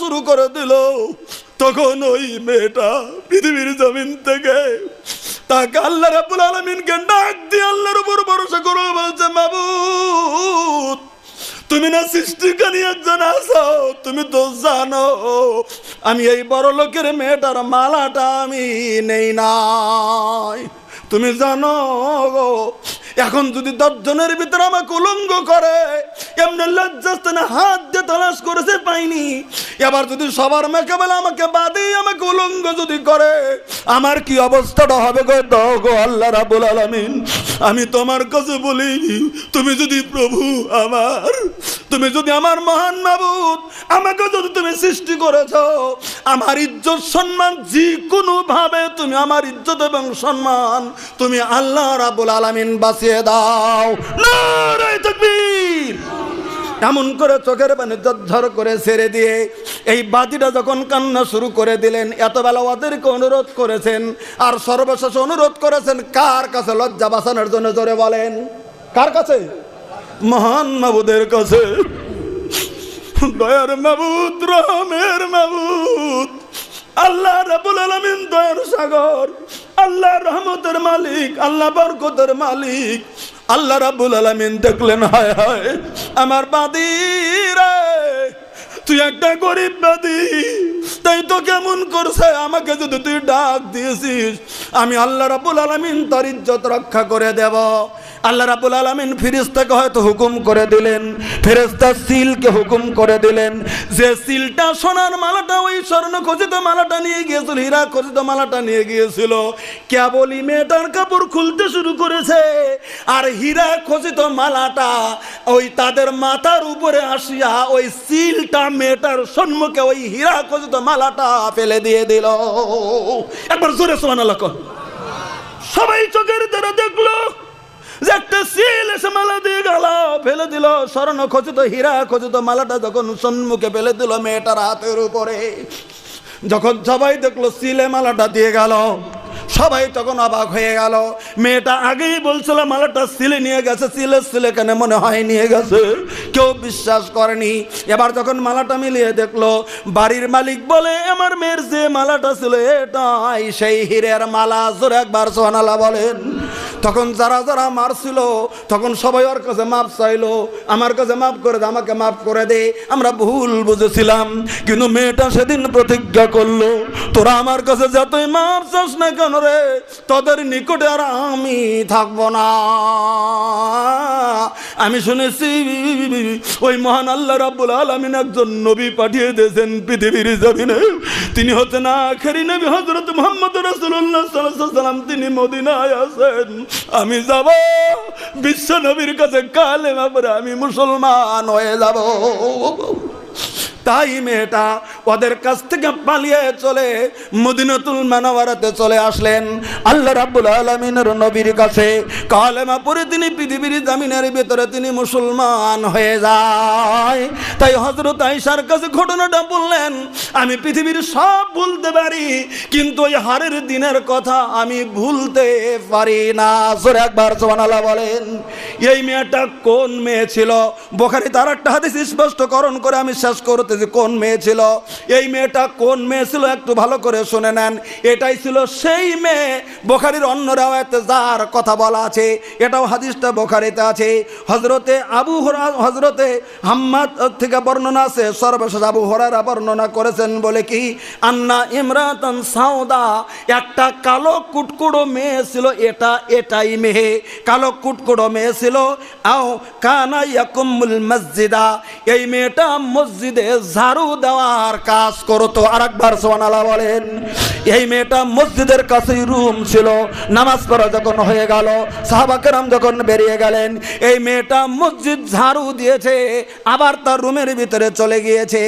শুরু করে দিল। তখন ওই মেয়েটা পৃথিবীর জমিন থেকে তাকে আল্লাহ রাব্বুল আলমিনকে ডাক দিয়ে আল্লাহর উপর ভরসা করে বলছে, মাবুদ, তুমি না সৃষ্টিকারী একজন আছো? তুমি তো জানো, আমি এই বড় লোকের মেয়েটার মালাটা আমি নেই নাই। তুমি জানো এখন যদি দশজনের ভিতরে আমাকে উলঙ্গ করে, এমনি লজ্জাস্থানে হাত দিয়ে তালাশ করেছে পাইনি, এবার যদি সবার মেকাবেলা আমাকে বাদে, আমাকে উলঙ্গ যদি করে, আমার কি অবস্থাটা হবে গো? গো আল্লাহ রাবুল আলামিন, আমি তোমার কাছে বলি, তুমি যদি প্রভু আমার, তুমি যদি আমার মহান মাবুদ, আমাকে যদি তুমি সৃষ্টি করেছ, আমার ইজ্জত, সম্মান যে কোনো ভাবে তুমি আমার ইজ্জত এবং সম্মান, তুমি আল্লাহ রাবুল আলামিন বাঁচিয়ে দাও। নারায়ে এমন করে চোখের পানি ঝরঝর করে ছেড়ে দিয়ে এই বাতিটা যখন কান্না শুরু করে দিলেন, এত বেলা ওদেরকে অনুরোধ করেছেন আর সর্বশেষ অনুরোধ করেছেন, কার কাছে লজ্জা বাঁচানোর জন্য জোরে বলেন, কার কাছে? মহান মাবুদের কাছে। দয়ার মাবুদ, রহমের মাবুদ। আল্লাহ রাবুল আলমিন দয়ার সাগর, আল্লাহ রহমতের মালিক, আল্লাহ বরকতের মালিক। আল্লাহ রাবুল আলমিন দেখলেন, হায় হায়, আমার বাদি তুই একটা গরিব বাদি। তাই তো কেমন করছে, আমাকে যদি তুই ডাক দিয়েছিস, আমি আল্লাহ রাবুল আলমিন তার ইজ্জত রক্ষা করে দেব। আল্লাহ রাবুল আলমিন ফিরিস্তাকে হয়তো হুকুম করে দিলেন। ফেরেস্তা সিলকে হুকুম করে দিলেন। যে সিলটা সোনার মালাটা, ওই স্বর্ণ খচিত মালাটা নিয়ে গিয়েছিল, হীরা খচিত মালাটা নিয়ে গিয়েছিল। কেবলই মেয়েটার কাপড় খুলতে শুরু করেছে, আর হীরা খচিত মালাটা ওই তাদের মাথার উপরে আসিয়া ওই সিলটা মেয়েটার সম্মুখে ওই হীরা খচিত মালাটা ফেলে দিয়ে দিল। একবার জোরে সোমান সবাই চোখের দ্বারা যে সিল এসে মালা দিয়ে গেল ফেলে দিল, স্বর্ণ খচিত হীরা খচিত মালাটা যখন সম্মুখে ফেলে দিল মেয়েটার হাতের উপরে। যখন সবাই দেখল সিলে মালাটা দিয়ে গেল, সবাই তখন অবাক হয়ে গেল। মেয়েটা আগেই বলছিল, মালাটা সিলে নিয়ে গেছে, সিলে সিলে কেন মনে হয় নিয়ে গেছে? কেউ বিশ্বাস করেনি। এবার যখন মালাটা মিলিয়ে দেখল, বাড়ির মালিক বলে, আমার মেয়ের যে মালাটা ছিল এটাই, সেই হীরের মালা। জোরে একবার সোহানালা বলেন তখন যারা যারা মারছিল, তখন সবাই ওর কাছে মাপ চাইলো, আমার কাছে মাফ করে দে, আমাকে মাফ করে দে। আমরা ভুল বুঝেছিলাম, কিন্তু মেয়েটা সেদিন প্রতিজ্ঞা করল, তোরা আমার কাছে যতই মাপ চাস না কেন রে, তোদের নিকটে আর আমি থাকব না। আমি শুনেছি, ওই মহান আল্লাহ রাব্বুল আলামিন একজন নবী পাঠিয়ে দিয়েছেন পৃথিবীর জমিনে। তিনি হচ্ছেন আখেরি নবী হজরত মোহাম্মদ আলাইহি সাল্লাম তিনি মদিনায় আছেন। আমি যাব। বিশ্ব নবীর কাছে কালে আমি মুসলমান হয়ে যাব। তাই মেয়েটা ওদের কাছ থেকে পালিয়ে চলে মদিনাতুল মানাওয়ারাতে চলে আসলেন। আল্লাহ রাব্বুল আলামিনের নবীর কাছে কালেমা পরে তিনি পৃথিবীর জামিনের ভিতরে তিনি মুসলমান হয়ে যায়। তাই হজরত আইসার কাছে ঘটনাটা বললেন, আমি পৃথিবীর সব ভুলতে পারি, কিন্তু ওই হারের দিনের কথা আমি ভুলতে পারি না। জোরে একবার সোহানাল্লাহ বলেন, এই মেয়েটা কোন মেয়ে ছিল? বোখারি তার একটা হাদিস স্পষ্টকরণ করে আমি শেষ করতেছি, কোন মেয়ে ছিল? এই মেয়েটা কোন মেয়ে ছিল একটু ভালো করে শুনে নেন। এটাই ছিল সেই মেয়ে বোখারির অন্য রাওয়াতে যার কথা বলা আছে। এটাও হাদিসটা বোখারিতে আছে। হজরতে আবু হরা হজরতে হাম্মাদ থেকে বর্ণনা আছে। সর্বশেষ আবু হরারা বর্ণনা করেছেন বলে কি, আন্না ইমরাতন সাউদা, একটা কালো কুটকুড়ো মেয়ে ছিল, এটা এটাই মেয়ে। কালো কুটকুড়ো মেয়ে ছিল, আও কানা ইয়াকুমুল মসজিদা। এই মেয়েটা মসজিদে ঝাড়ু দেওয়ার কাজ করতো আরেকবার সোয়ানালা বলেন। এই মেয়েটা মসজিদের কাছেই রুম ছিল, নামাজ পড়া যখন হয়ে গেল সাহাবাকেরাম যখন বেরিয়ে গেলেন, এই মেয়েটা মসজিদ ঝাড়ু দিয়েছে, আবার তার রুমের ভিতরে চলে গিয়েছে।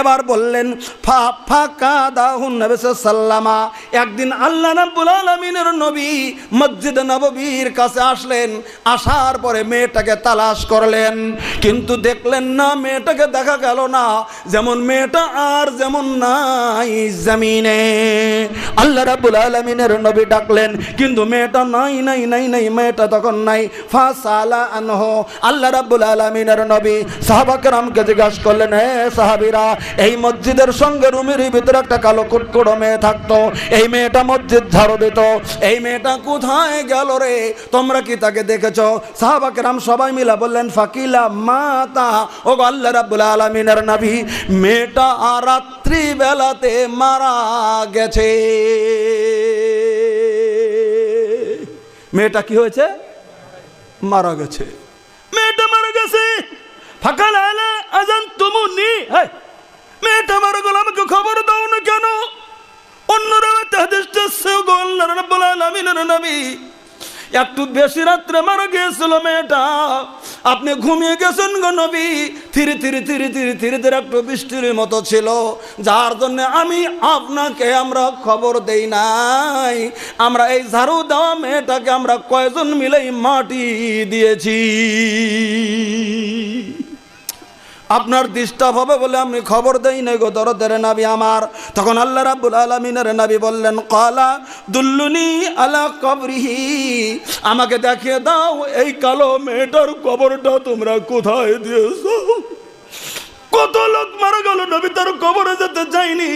এবার বললেন, ফা ফাঁকা দাহুন সাল্লামা। একদিন আল্লাহ রাব্বুল আলামিনের নবী মসজিদ নববীর কাছে আসলেন, আসার পরে মেয়েটাকে তালাশ করলেন। কিন্তু দেখলেন না, মেয়েটাকে দেখা গেল না। যেমন মেয়েটা আর যেমন নাই জমিনে। আল্লাহ রাব্বুল আলামিনের নবী ডাকলেন, কিন্তু মেয়েটা নাই নাই নাই নাই, মেয়েটা তখন নাই। ফাসালা আনহ। আল্লাহ রাব্বুল আলামিনের নবী সাহাবা কেরামকে জিজ্ঞাসা করলেন হে সাহাবীরা, এই মসজিদের সঙ্গে রুমের ভিতরে একটা কালো কুটকুড়ো মেয়ে থাকতো। এই মেয়েটা মসজিদ ঝাড়ু দিত। এই মেয়েটা কোথায় গেল রে? তোমরা কি তাকে দেখেছ? সাহাবা কেরাম সবাই মিলা বললেন, ফাকিলা মাতা। ও আল্লাহ রাব্বুল আলামিনের নবী মেয়েটা রাত্রি বেলাতে মারা গেছে। মেয়েটা কি হয়েছে? মারা গেছে। মেয়েটা মারা গেছে। ফাঁকা লাইলে আজান তুমুনি। মেয়েটা মারা গেল, আমাকে খবর দাও না কেন? অন্যরা হাদিসটা সেও গো আল্লাহ রাব্বুল আলামিনের নবী একটু বেশি রাত্রে মারা গিয়েছিল মেয়েটা। আপনি ঘুমিয়ে গেছেন গো নবী। ধীরে ধীরে ধীরে ধীরে ধীরে ধীরে একটু বৃষ্টির মতো ছিল। যার জন্য আমি আপনাকে আমরা খবর দেই নাই। আমরা এই ঝাড়ু দেওয়া মেয়েটাকে আমরা কয়জন মিলেই মাটি দিয়েছি। আপনার ডিস্টার্ব হবে বলে আমি খবর দেই নাই গো দরদের নাবি আমার। তখন আল্লাহ রাব্বুল আলমিনের নাবি বললেন, কলা দুল্লুনি আলা কবরিহি। আমাকে দেখিয়ে দাও, এই কালো মেয়েটার কবরটা তোমরা কোথায় দিয়েছ? কত লোক মারা গেল, নবী তার কবরে যেতে চাইনি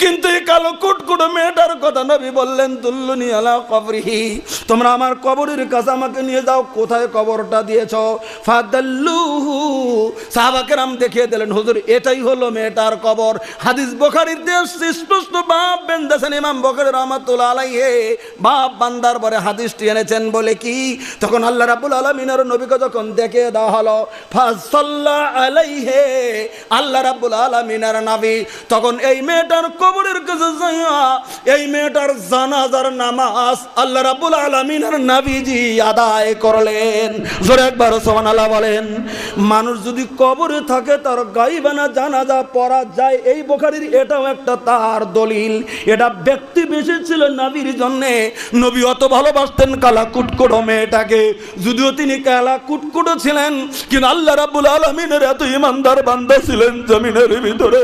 কিন্তু এই কালো কুটকুটো মেয়েটার কথা নবী বললেন তুল্লুনি আলা কবরিহি। তোমরা আমার কবরের কাছে আমাকে নিয়ে যাও, কোথায় কবরটা দিয়েছ? ফাদাল্লুহু। সাহাবাকেরাম দেখিয়ে দিলেন, হুজুর, এটাই হলো মেয়েটার কবর। হাদিস বোখারির দেশ স্পষ্ট, বাপ বেন্দাসেন ইমাম বখারি রহমাতুল্লাহ আলাইহে। বাপ বান্দার পরে হাদিসটি এনেছেন বলে কি? তখন আল্লাহ রাব্বুল আলামিনের নবীকে যখন দেখে দেওয়া হলো, ফাসাল্লা আলাইহে। আল্লাহ রাব্বুল আলামিনের নবী, তখন এই মেয়েটার কবরের কাছে যাইয়া এই মেয়েটার জানাজার নামাজ আল্লাহ রাব্বুল আলামিনের নবীজি আদায় করলেন। জোরে একবার সুবহানাল্লাহ বলেন, মানুষ যদি কবরে থাকে তার গাইবানা জানাজা পড়া যায়। এই বোখারির এটাও একটা তার দলিল। এটা ব্যক্তি বেশি ছিল নবীর জন্যে। নবী অত ভালোবাসতেন কালা কুটকুটো মেয়েটাকে। যদিও তিনি কালা কুটকুটো ছিলেন, কিন্তু আল্লাহ রাব্বুল আলমিনের এত ইমানদার বান্দা ছিলেন জমিনের ভিতরে।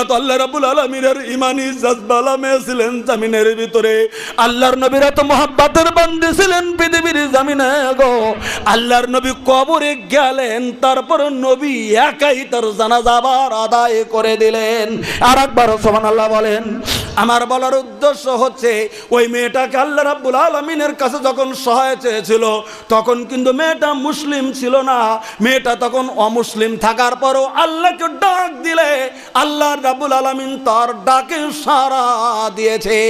এত আল্লাহ রাব্বুল আলমিনের ইমানি জাজবালা মেয়ে ছিলেন জমিনের ভিতরে। আল্লাহর নবীর এত মহাব্বাতের বান্দি ছিলেন পৃথিবীর জমিনে গো। আল্লাহর নবী কবরে গেলেন, তারপর নবী একাই তার জানাজা আবার আদায় করে দিলেন। আর একবার সোমান আল্লাহ বলেন, আমার বলার উদ্দেশ্য হচ্ছে, ওই মেয়েটাকে আল্লাহ রাব্বুল আলমিনের কাছে যখন সহায় চেয়েছিল, তখন কিন্তু মেয়েটা মুসলিম ছিল না। মেয়েটা তখন অমুসলিম থাকার পরও আল্লাহকে ডাক দিলে আল্লাহ রাব্বুল আলমিন তার ডাকে সাড়া দিয়েছে।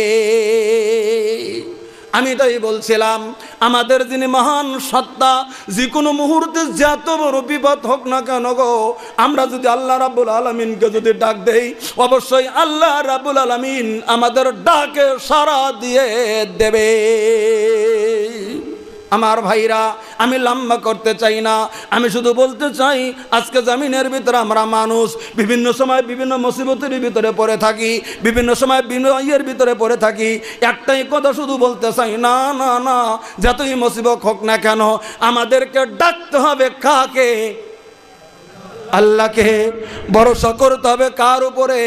আমি এটাই বলছিলাম, আমাদের যিনি মহান সত্তা, যে কোনো মুহূর্তে যত বড় বিপদ হোক না কেন গো, আমরা যদি আল্লাহ রাবুল আলমিনকে যদি ডাক দেই, অবশ্যই আল্লাহ রাবুল আলমিন আমাদের ডাকে সাড়া দিয়ে দেবে। আমার ভাইরা, আমি লম্বা করতে চাই না। আমি শুধু বলতে চাই, আজকে জামিনের ভিতরে আমরা মানুষ, বিভিন্ন সময় বিভিন্ন মুসিবতের ভিতরে পড়ে থাকি, বিভিন্ন সময় বিনয়ের ভিতরে পড়ে থাকি। একটাই কথা শুধু বলতে চাই, না না না, যতই মুসিবত হোক না কেন, আমাদেরকে ডাকতে হবে কাকে? আল্লাহকে ভরসা করতে হবে কার উপরে?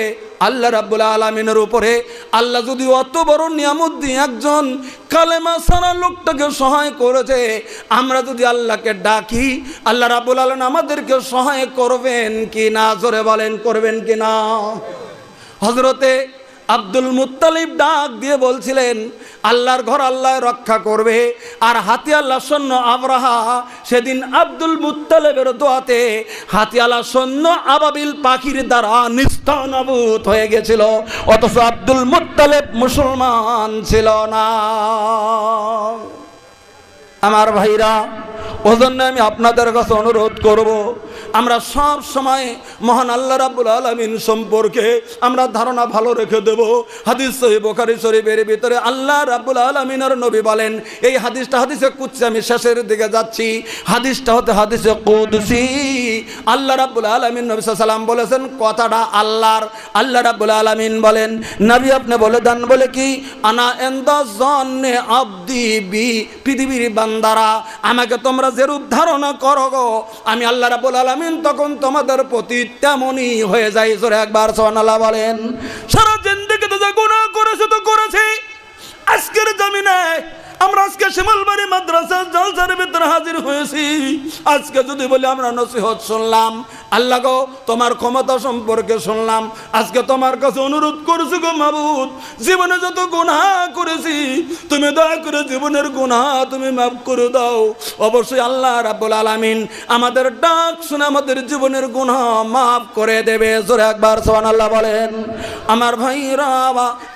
আল্লাহ রাব্বুল আলমিনের উপরে। আল্লাহ যদি অত বড় নিয়ামত দিয়ে একজন কালেমা সারা লোকটাকে সহায় করেছে, আমরা যদি আল্লাহকে ডাকি, আল্লাহ রাব্বুল আলম আমাদেরকে সহায় করবেন কি না? জোরে বলেন, করবেন কি না? হজরতে আব্দুল মুত্তালিব ডাক দিয়ে বলছিলেন, আল্লাহর ঘর আল্লাহ রক্ষা করবে, আর হাতি আল্লাহ সৈন্য আবরাহা সেদিন আব্দুল মুত্তালিবের দোয়াতে হাতি আল্লাহ সৈন্য আবাবিল পাখির দ্বারা নিস্তানাবুত হয়ে গেছিল, অথচ আব্দুল মুত্তালিব মুসলমান ছিল না। আমার ভাইরা, ওজন্য আমি আপনাদের কাছে অনুরোধ করব আমরা সব সময় মহান আল্লাহ রাব্বুল আলামিন সম্পর্কে আমরা ধারণা ভালো রেখে দেব। হাদিস সহি বোখারি শরীফের ভিতরে আল্লাহ রাব্বুল আলামিনের নবী বলেন, এই হাদিসটা হাদিসে কুচ্ছে আমি শেষের দিকে যাচ্ছি। হাদিসটা হতে হাদিসে কুদসি। আল্লাহ রাব্বুল আলামিন নবী সাল্লাম বলেছেন, কথাটা আল্লাহর। আল্লাহ রাব্বুল আলামিন বলেন, নবী আপনি বলে দেন বলে কি, আনা এন্দ জন্নে আব্দি বি পৃথিবীর বান্দারা, আমাকে তোমরা যেরূপ ধারণা করো গো, আমি আল্লাহ রাব্বুল আলামিন তখন তোমাদের প্রতি তেমনই হয়ে যায়। জোরে একবার সোহানাল্লাহ বলেন। সারা জিন্দিগিতে যে গুনাহ করেছে তো করেছে। আজকের জমিনে আমরা আজকে শিমলবাড়ি মাদ্রাসা জলসার ভিতরে হাজির হয়েছি। আজকে যদি বলি আমরা নসিহত শুনলাম, আল্লাহ গো, তোমার ক্ষমতা সম্পর্কে শুনলাম। আজকে তোমার কাছে অনুরোধ করছি গো মাবুদ, জীবনে যত গুনাহ করেছি, তুমি দয়া করে জীবনের গুনাহ তুমি মাফ করে দাও। অবশ্যই আল্লাহ রাব্বুল আলামিন আমাদের ডাক শুনে আমাদের জীবনের গুনাহ মাফ করে দেবে। জোরে একবার সুবহানাল্লাহ বলেন, আমার ভাইরা,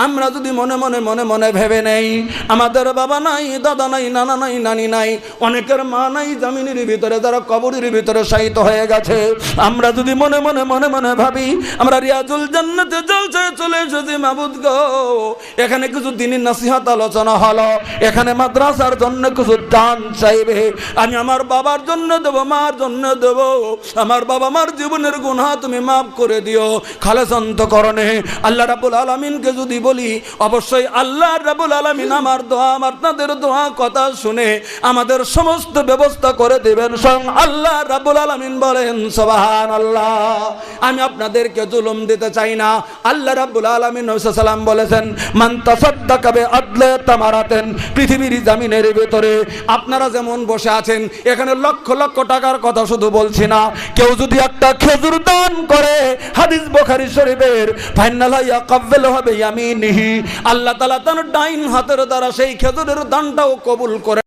আমরা যদি মনে মনে মনে মনে ভেবে নেই, আমাদের বাবা নাই দাদা নাই, নানা নাই, নানি নাই। অনেকের মা নাই, জামিনের ভিতরে, যারা কবরের ভিতরে শায়িত হয়ে গেছে। আমরা যদি মনে মনে মনে মনে ভাবি, আমরা রিয়াজুল জান্নাতে জলছে চলে এসেছি, মাবুদ গো। এখানে কিছু দিনের নসিহত আলোচনা হলো। এখানে মাদ্রাসার জন্য কিছু দান চাইবে। আমি আমার বাবার জন্য দেব, মার জন্য দেব। আমার বাবা মার জীবনের গুনাহ তুমি মাফ করে দিও। করণে আল্লাহ রাবুল আলমিনকে যদি বলি, অবশ্যই আল্লাহ রাবুল আলমিন আমার দোয়া, আমার তাদের দোয়া কথা শুনে আমাদের সমস্ত ব্যবস্থা করে দেবেন। স্বয়ং আল্লাহ রাবুল আলমিন বলেন সবাহান আল্লাহ আমি আপনাদেরকে জুলুম দিতে চাই না। আল্লাহ রাবুল আলমিন সালাম বলেছেন তাসাদ্দাকাবে আদলে তামারাতেন, পৃথিবীর জামিনের ভিতরে আপনারা যেমন বসে আছেন, এখানে লক্ষ লক্ষ টাকার কথা শুধু বলছি না। কেউ যদি একটা খেজুর দান করে, হাদিস বোখারি শরীফের কাব্বেল হবে ইয়ামিনিহি। আল্লাহ তাআলা তার ডাইন হাতের দ্বারা সেই খেজুরের দানটাও কবুল করে